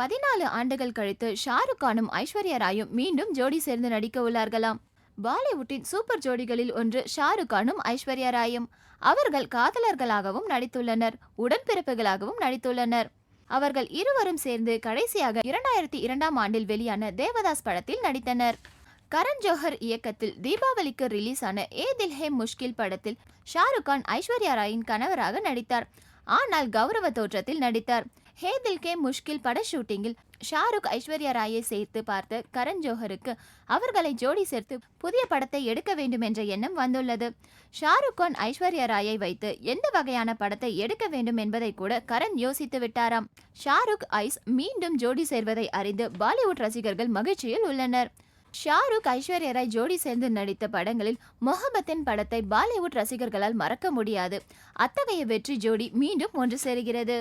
பதினாலு ஆண்டுகள் கழித்து ஷாருக் கானும் ஐஸ்வர்யா ராயும் மீண்டும் ஜோடி சேர்ந்து நடிக்க உள்ளார்களாம். பாலிவுட்டின் சூப்பர் ஜோடிகளில் ஒன்று ஷாருக் கானும் ஐஸ்வர்யா ராயும். அவர்கள் காதலர்களாகவும் நடித்துள்ளனர் உடன்பிறப்புகளாகவும் நடித்துள்ளனர். அவர்கள் இருவரும் சேர்ந்து கடைசியாக இரண்டாயிரத்தி இரண்டாம் ஆண்டில் வெளியான தேவதாஸ் படத்தில் நடித்தனர். கரண் ஜோஹர் இயக்கத்தில் தீபாவளிக்கு ரிலீஸ் ஆன ஏ தில் ஹே முஷ்கில் படத்தில் ஷாருக் கான் ஐஸ்வர்யா ராயின் கணவராக நடித்தார். ஆனால் கௌரவ தோற்றத்தில் நடித்தார். ஹே தில் கே முஷ்கில் பட ஷூட்டிங்கில் ஷாருக் ஐஸ்வர்யா ராயை சேர்த்து பார்த்த கரண் ஜோஹருக்கு அவர்களை ஜோடி சேர்த்து புதிய படத்தை எடுக்க வேண்டும் என்ற எண்ணம் வந்துள்ளது. ஷாருக் கான் ஐஸ்வர்யா ராயை வைத்து எந்த வகையான படத்தை எடுக்க வேண்டும் என்பதை கூட கரண் யோசித்து விட்டாராம். ஷாருக் ஐஸ் மீண்டும் ஜோடி சேர்வதை அறிந்து பாலிவுட் ரசிகர்கள் மகிழ்ச்சியில் உள்ளனர். ஷாருக் ஐஸ்வர்யா ராய் ஜோடி சேர்ந்து நடித்த படங்களில் மொஹபத்தின் படத்தை பாலிவுட் ரசிகர்களால் மறக்க முடியாது. அத்தகைய வெற்றி ஜோடி மீண்டும் ஒன்று சேருகிறது.